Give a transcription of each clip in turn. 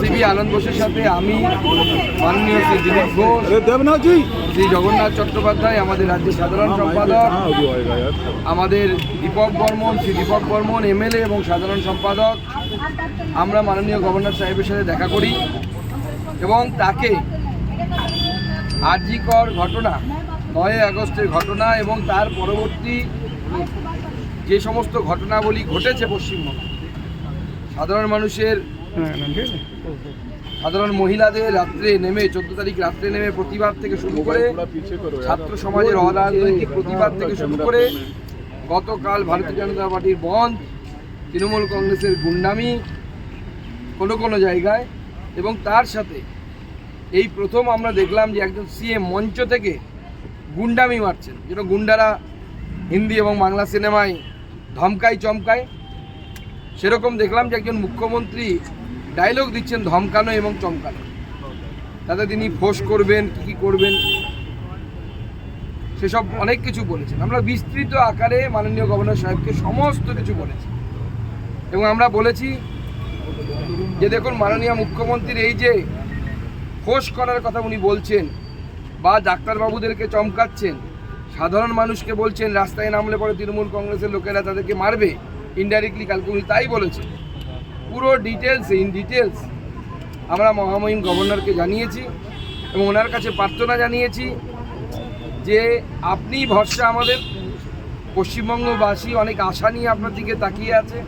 CB আনন্দ বোসের সাথে আমি মাননীয় শ্রী দিলীপ ঘোষ শ্রী জগন্নাথ চট্টোপাধ্যায় আমাদের রাজ্যের সাধারণ সম্পাদক আমাদের দীপক বর্মন শ্রী দীপক বর্মন এমএলএ এবং সাধারণ সম্পাদক। আমরা মাননীয় গভর্নর সাহেবের সাথে দেখা করি এবং তাকে আর্জিকর ঘটনা নয় আগস্টের ঘটনা এবং তার পরবর্তী যে সমস্ত ঘটনাবলী ঘটেছে পশ্চিমবঙ্গে সাধারণ মানুষের সাধারণ মহিলাদের রাত্রে নেমে চোদ্দ তারিখ রাত্রে নেমে প্রতিবাদ থেকে শুরু করে ছাত্র সমাজের অরাজনৈতিক প্রতিবাদ থেকে শুরু করে গতকাল ভারতীয় জনতা পার্টির বন্ধ তৃণমূল কংগ্রেসের গুন্ডামি কোনো কোনো জায়গায় এবং তার সাথে এই প্রথম আমরা দেখলাম যে একজন সিএম মঞ্চ থেকে গুন্ডামি মারছেন যেটা গুন্ডারা হিন্দি এবং বাংলা সিনেমায় ধমকায় চমকায়। সেরকম দেখলাম যে একজন মুখ্যমন্ত্রী ডায়লগ দিচ্ছেন ধমকানো এবং চমকানো। তাতে তিনি ফোঁস করবেন, কী কী করবেন, সেসব অনেক কিছু বলেছেন। আমরা বিস্তৃত আকারে মাননীয় গভর্নর সাহেবকে সমস্ত কিছু বলেছি। এবং আমরা বলেছি যে, দেখুন, মাননীয় মুখ্যমন্ত্রীর এই যে ফোঁস করার কথা উনি বলছেন বা ডাক্তারবাবুদেরকে চমকাচ্ছেন, সাধারণ মানুষকে বলছেন, রাস্তায় নামলে পরে তৃণমূল কংগ্রেসের লোকেরা তাদেরকে মারবে ইনডাইরেক্টলি কালকে উনি তাই বলেছেন। পুরো ডিটেলস ইন ডিটেলস আমরা মহামহিম গভর্নরকে জানিয়েছি এবং ওনার কাছে প্রার্থনা জানিয়েছি যে আপনি ভরসা আমাদের পশ্চিমবঙ্গবাসী অনেক আশা নিয়ে আপনার দিকে তাকিয়ে আছে।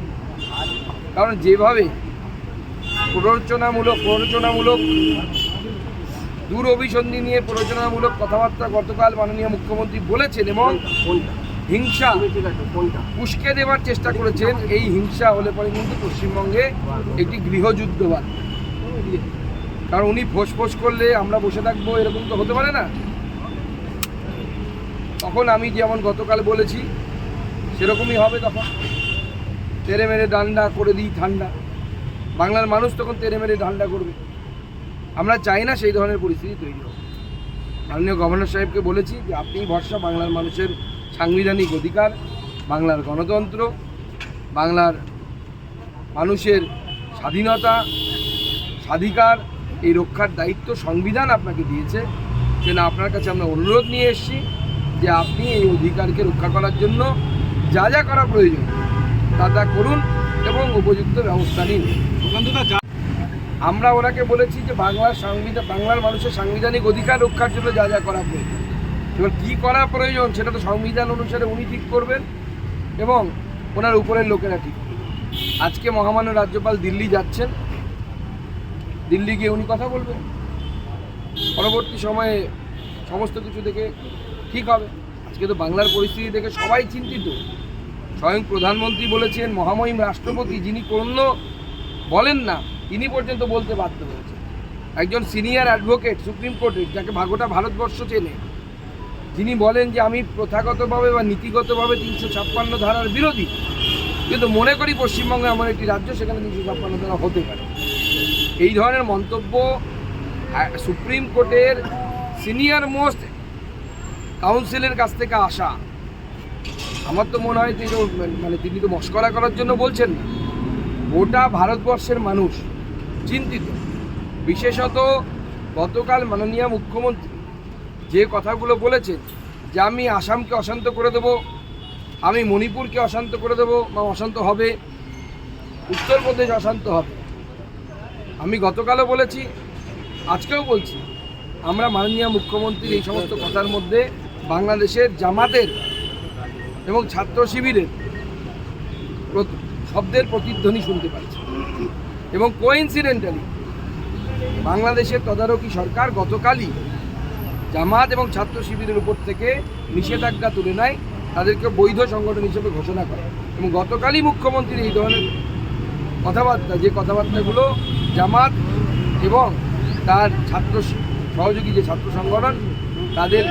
কারণ যেভাবে প্ররোচনামূলক প্ররোচনামূলক দূর অভিসন্ধি নিয়ে প্ররোচনামূলক কথাবার্তা গতকাল মাননীয় মুখ্যমন্ত্রী বলেছেন এবং হিংসা। উস্কে দেওয়ার চেষ্টা করেছেন। এই হিংসা হলে পরে কিন্তু পশ্চিমবঙ্গে একটি গৃহযুদ্ধ বাড়বে কারণ উনি ফোঁস করলে আমরা বসে থাকব, এরকম তো হতে পারে না। তখন আমি যেমন গতকাল বলেছি, সেরকমই হবে তখন। তেরে মেরে ডান্ডা করে দিই ঠান্ডা। বাংলার মানুষ তখন তেরে মেরে ডান্ডা করবে। আমরা চাই না সেই ধরনের পরিস্থিতি তৈরি হোক। মাননীয় গভর্নর সাহেবকে বলেছি যে আপনি ভরসা বাংলার মানুষের সাংবিধানিক অধিকার, বাংলার গণতন্ত্র, বাংলার মানুষের স্বাধীনতা, স্বাধিকার, এই রক্ষার দায়িত্ব সংবিধান আপনাকে দিয়েছে। সেটা আপনার কাছে আমরা অনুরোধ নিয়ে এসেছি যে আপনি এই অধিকারকে রক্ষা করার জন্য যা যা করা প্রয়োজন, তা তা করুন এবং উপযুক্ত ব্যবস্থা নিন। আমরা ওনাকে বলেছি যে বাংলার সংবিধান বাংলার মানুষের সাংবিধানিক অধিকার রক্ষার জন্য যা যা করা প্রয়োজন। এবার কী করা প্রয়োজন সেটা তো সংবিধান অনুসারে উনি ঠিক করবেন এবং ওনার উপরের লোকেরা ঠিক। আজকে মহামান্য রাজ্যপাল দিল্লি যাচ্ছেন। দিল্লি গিয়ে উনি কথা বলবেন। পরবর্তী সময়ে সমস্ত কিছু দেখে ঠিক হবে। আজকে তো বাংলার পরিস্থিতি দেখে সবাই চিন্তিত। স্বয়ং প্রধানমন্ত্রী বলেছেন, মহামহিম রাষ্ট্রপতি যিনি কোনো বলেন না, তিনি পর্যন্ত বলতে বাধ্য হয়েছেন। একজন সিনিয়র অ্যাডভোকেট সুপ্রিম কোর্টের যাকে ভাগোটা ভারতবর্ষ চেনে যিনি বলেন যে আমি প্রথাগতভাবে বা নীতিগতভাবে তিনশো ছাপ্পান্ন ধারার বিরোধী, কিন্তু মনে করি পশ্চিমবঙ্গে এমন একটি রাজ্য সেখানে তিনশো ছাপ্পান্ন ধারা হতে পারে। এই ধরনের মন্তব্য সুপ্রিম কোর্টের সিনিয়র মোস্ট কাউন্সিলের কাছ থেকে আসা। আমার তো মনে হয় তিনি মানে তিনি তো মস্করা করার জন্য বলছেন না। গোটা ভারতবর্ষের মানুষ চিন্তিত। বিশেষত গতকাল মাননীয় মুখ্যমন্ত্রী যে কথাগুলো বলেছেন যে আমি আসামকে অশান্ত করে দেবো, আমি মণিপুরকে অশান্ত করে দেবো বা অশান্ত হবে, উত্তরপ্রদেশ অশান্ত হবে। আমি গতকালও বলেছি, আজকেও বলছি, আমরা মাননীয় মুখ্যমন্ত্রীর এই সমস্ত কথার মধ্যে বাংলাদেশের জামাতের এবং ছাত্র শিবিরের শব্দের প্রতিধ্বনি শুনতে পাচ্ছি। এবং কোইন্সিডেন্টালি বাংলাদেশের তদারকি সরকার গতকালই জামাত এবং ছাত্র শিবিরের উপর থেকে নিষেধাজ্ঞা তুলে নেয় তাদেরকে বৈধ সংগঠন হিসেবে ঘোষণা করে। এবং গতকালই মুখ্যমন্ত্রীর এই ধরনের কথাবার্তা যে কথাবার্তাগুলো জামাত এবং তার ছাত্র সহযোগী যে ছাত্র সংগঠন তাদের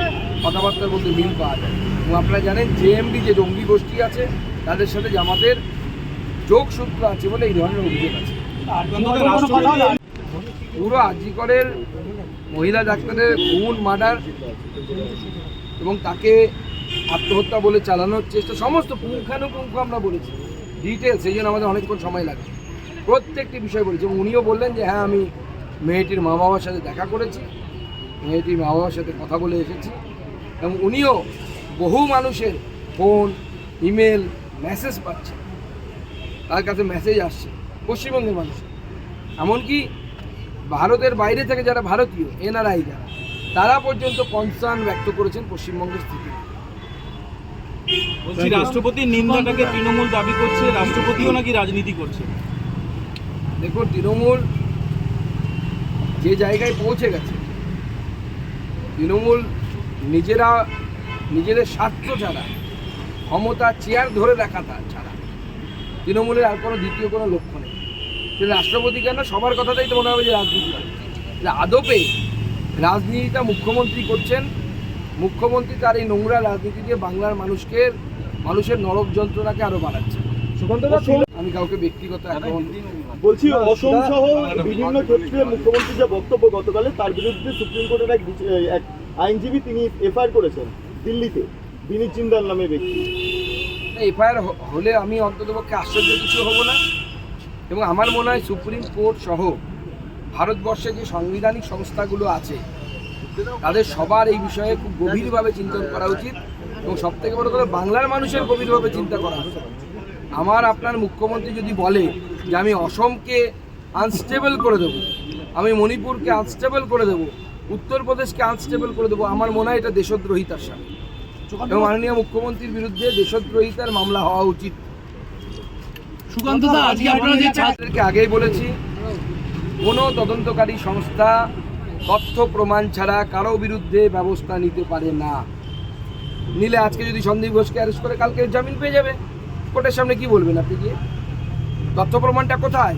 কথাবার্তার মধ্যে মিল পাওয়া যায়। এবং আপনারা জানেন জেএমবি যে জঙ্গি গোষ্ঠী আছে তাদের সাথে জামাতের যোগসূত্র আছে বলে এই ধরনের অভিযোগ আছে। পুরো আজিকরের মহিলা ডাক্তারের খুন, মার্ডার এবং তাকে আত্মহত্যা বলে চালানোর চেষ্টা, সমস্ত পুঙ্খানুপুঙ্খ আমরা বলেছি ডিটেলস সেই জন্য আমাদের অনেকক্ষণ সময় লাগে। প্রত্যেকটি বিষয় বলেছি, এবং উনিও বললেন যে হ্যাঁ আমি মেয়েটির মা বাবার সাথে দেখা করেছি, মেয়েটির মা বাবার সাথে কথা বলে এসেছি। এবং উনিও বহু মানুষের ফোন ইমেল মেসেজ পাচ্ছে। তার কাছে মেসেজ আসছে, পশ্চিমবঙ্গের মানুষ এমনকি ভারতের বাইরে থেকে যারা ভারতীয় এনআরআই যারা তারা পর্যন্ত কনসার্ন ব্যক্ত করেছেন পশ্চিমবঙ্গের স্থিতি বলছি রাষ্ট্রপতির নিন্দাটাকে তৃণমূল দাবি করছে রাষ্ট্রপতিও নাকি রাজনীতি করছে? দেখুন তৃণমূল যে জায়গায় পৌঁছে গেছে তৃণমূল নিজেরা নিজেদের স্বার্থ ছাড়া ক্ষমতা চেয়ার ধরে রাখা ছাড়া তৃণমূলের আর কোনো দ্বিতীয় কোনো লক্ষ্য নেই। কিন্তু রাষ্ট্রপতি কেন? সবার কথাটাই তো মনে হবে যে রাজনীতি করে। আদপে রাজনীতিটা মুখ্যমন্ত্রী করছেন। মুখ্যমন্ত্রী তার এই নোংরা রাজনীতি দিয়ে বাংলার মানুষকে মানুষের নরক যন্ত্রণাকে আরও বাড়াচ্ছে। আমি কাউকে ব্যক্তিগত বলছি অসম সহ বিভিন্ন ক্ষেত্রে মুখ্যমন্ত্রী যে বক্তব্য গতকালে তার বিরুদ্ধে সুপ্রিম কোর্টের এক এক আইনজীবী তিনি এফআইআর করেছেন দিল্লিতে বিনীত জিন্দাল নামে ব্যক্তি। এফআইআর হলে আমি অন্ততপক্ষে আশ্চর্য কিছু হব না। এবং আমার মনে হয় সুপ্রিম কোর্ট সহ ভারতবর্ষে যে সাংবিধানিক সংস্থাগুলো আছে, তাদের সবার এই বিষয়ে খুব গভীরভাবে চিন্তন করা উচিত এবং সবথেকে বড় কথা বাংলার মানুষের গভীরভাবে চিন্তা করা উচিত। আমার, আপনার মুখ্যমন্ত্রী যদি বলে যে আমি অসমকে আনস্টেবল করে দেবো, আমি মণিপুরকে আনস্টেবল করে দেবো, উত্তরপ্রদেশকে আনস্টেবল করে দেবো, আমার মনে হয় এটা দেশদ্রোহিতার সাথে এবং মাননীয় মুখ্যমন্ত্রীর বিরুদ্ধে দেশদ্রোহিতার মামলা হওয়া উচিত। সুকান্তদা আজকে আপনারা যে আগেই বলেছি কোনো তদন্তকারী সংস্থা তথ্য প্রমাণ ছাড়া কারও বিরুদ্ধে ব্যবস্থা নিতে পারে না। নিলে আজকে যদি সন্দীপ ঘোষকে অ্যারেস্ট করে কালকে জামিন পেয়ে যাবে। কোর্টের সামনে কি বলবেন আপনি গিয়ে? তথ্য প্রমাণটা কোথায়?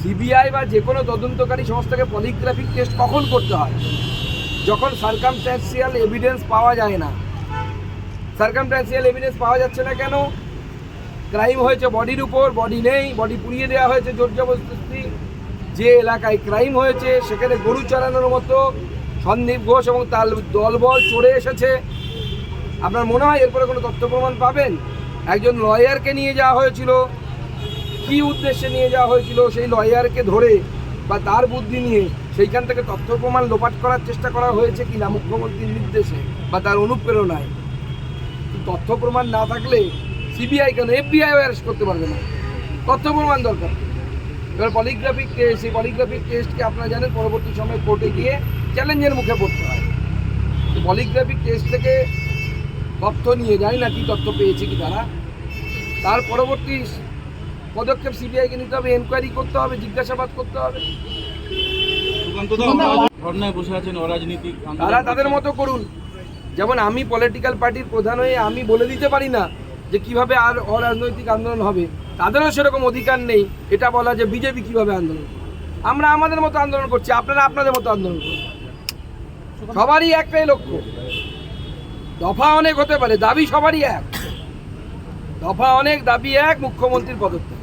সিবিআই বা যে কোনো তদন্তকারী সংস্থাকে পলিগ্রাফিক টেস্ট কখন করতে হয়? যখন সার্কামস্ট্যান্সিয়াল এভিডেন্স পাওয়া যায় না। সার্কামস্ট্যান্সিয়াল এভিডেন্স পাওয়া যাচ্ছে না কেন? ক্রাইম হয়েছে বডির উপর, বডি নেই, বডি পুড়িয়ে দেওয়া হয়েছে জোর জবরদস্তি। যে এলাকায় ক্রাইম হয়েছে, সেখানে গরু চড়ানোর মতো সন্দীপ ঘোষ এবং তার দলবল চড়ে এসেছে। আপনার মনে হয় এরপরে কোনো তথ্য প্রমাণ পাবেন? একজন লয়ারকে নিয়ে যাওয়া হয়েছিল। কি উদ্দেশ্যে নিয়ে যাওয়া হয়েছিল? সেই লয়ারকে ধরে বা তার বুদ্ধি নিয়ে সেইখান থেকে তথ্য প্রমাণ লোপাট করার চেষ্টা করা হয়েছে কি না মুখ্যমন্ত্রীর নির্দেশে বা তার অনুপ্রেরণায়? তথ্য প্রমাণ না থাকলে সিবিআই কেন? এফবিআই অ্যারেস্ট করতে পারবে না। তথ্য প্রমাণ দরকার। এবার পলিগ্রাফিক টেস্ট সেই পলিগ্রাফিক টেস্টকে আপনারা জানেন পরবর্তী সময়ে কোর্টে গিয়ে চ্যালেঞ্জের মুখে পড়তে হয়। পলিগ্রাফিক টেস্ট থেকে তথ্য নিয়ে যায় না কি তথ্য পেয়েছে কি তারা? তার পরবর্তী পদক্ষেপ সিবিআইকে নিতে হবে এনকোয়ারি করতে হবে জিজ্ঞাসাবাদ করতে হবে। সুকান্তদা ধর্নায় বসে আছেন অরাজনীতিক তারা তাদের মতো করুন। যেমন আমি পলিটিক্যাল পার্টির প্রধান হয়ে আমি বলে দিতে পারি না যে কীভাবে আর অরাজনৈতিক আন্দোলন হবে তাদেরও সেরকম অধিকার নেই। এটা বলা যে বিজেপি কীভাবে আন্দোলন আমরা আমাদের মতো আন্দোলন করছি আপনারা আপনাদের মতো আন্দোলন করুন। সবারই একটাই লক্ষ্য। দফা অনেক হতে পারে দাবি সবারই এক। দফা অনেক দাবি এক মুখ্যমন্ত্রীর পদত্যাগ।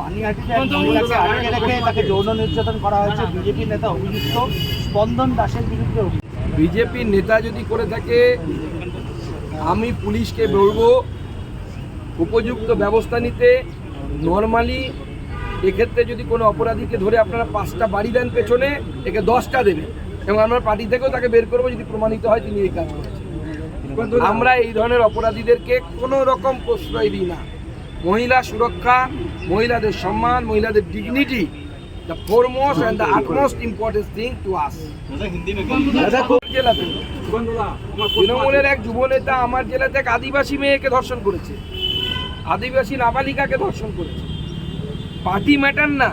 পানিহাটিতে এক মহিলাকে আটকে রেখে তাকে যৌন নির্যাতন করা হয়েছে বিজেপি নেতা অভিযুক্ত স্পন্দন দাসের বিজেপির নেতা যদি করে থাকে আমি পুলিশকে বলব উপযুক্ত ব্যবস্থা নিতে নর্মালি এক্ষেত্রে যদি কোনো অপরাধীকে ধরে আপনারা পাঁচটা বাড়ি দেন পেছনে একে দশটা দেবে। এবং আমরা পার্টি থেকেও তাকে বের করব যদি প্রমাণিত হয় তিনি এই কাজ করেছেন। আমরা এই ধরনের অপরাধীদেরকে কোনো রকম প্রশ্রয় দিই না। মহিলা সুরক্ষা মহিলাদের সম্মান মহিলাদের dignity the foremost and the utmost important thing to us জেলাতে। তৃণমূলের এক যুব নেতা আমার জেলাতে এক আদিবাসী মেয়েকে ধর্ষণ করেছে। আদিবাসী নাবালিকাকে ধর্ষণ করেছে। পার্টি ম্যাটার না।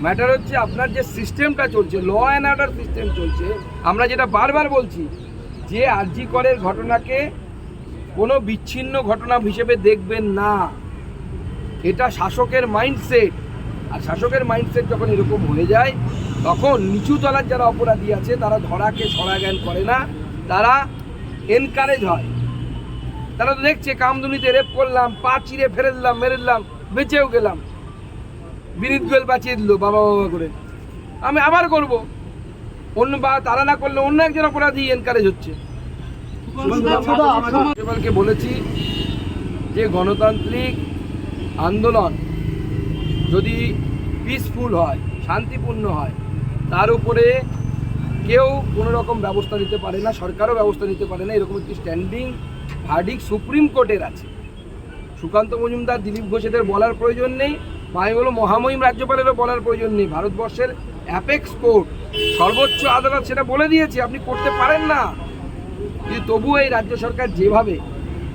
ম্যাটার হচ্ছে আপনার যে সিস্টেমটা চলছে, ল অ্যান্ড অর্ডার সিস্টেম চলছে, আমরা যেটা বারবার বলছি, যে আরজি করের ঘটনাকে কোনো বিচ্ছিন্ন ঘটনা হিসেবে দেখবেন না। এটা শাসকের মাইন্ডসেট। আর শাসকের মাইন্ডসেট যখন এরকম হয়ে যায়, তখন নিচু তলার যারা অপরাধী আছে, তারা ধরাকে সরা জ্ঞান করে না। তারা এনকারেজ হয়। তারা তো দেখছে, কামদুনিতে রেপ করলাম, পা চিরে ফেরে দিলাম মেরে দিলাম বেঁচেও গেলাম। বিনীত গোয়েল বাঁচিয়ে দিল বাবা বাবা করে। আমি আবার করব। অন্য বা, তারা না করলে অন্য একজন অপরাধী এনকারেজ হচ্ছে। বলেছি যে গণতান্ত্রিক আন্দোলন যদি পিসফুল হয়, শান্তিপূর্ণ হয়, তার উপরে কেউ কোনো রকম ব্যবস্থা নিতে পারে না, সরকারও ব্যবস্থা নিতে পারে না, এরকম একটি স্ট্যান্ডিং ভার্ডিক সুপ্রিম কোর্টের আছে। সুকান্ত মজুমদার, দিলীপ ঘোষেদের বলার প্রয়োজন নেই। আমি বলব মহামহিম রাজ্যপালেরও বলার প্রয়োজন নেই। ভারতবর্ষের অ্যাপেক্স কোর্ট, সর্বোচ্চ আদালত সেটা বলে দিয়েছে, আপনি করতে পারেন না। কিন্তু তবুও এই রাজ্য সরকার যেভাবে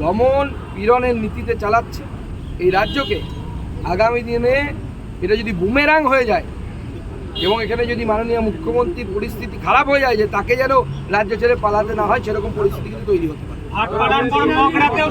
দমন পীড়নের নীতিতে চালাচ্ছে, এই রাজ্যকে আগামী দিনে এটা যদি বুমেরাং হয়ে যায় এবং এখানে যদি মাননীয় মুখ্যমন্ত্রীর পরিস্থিতি খারাপ হয়ে যায় যে তাকে যেন রাজ্য ছেড়ে পালাতে না হয়, সেরকম পরিস্থিতি কিন্তু তৈরি হতে পারে। আর পাড়ার পর মগড়াতেও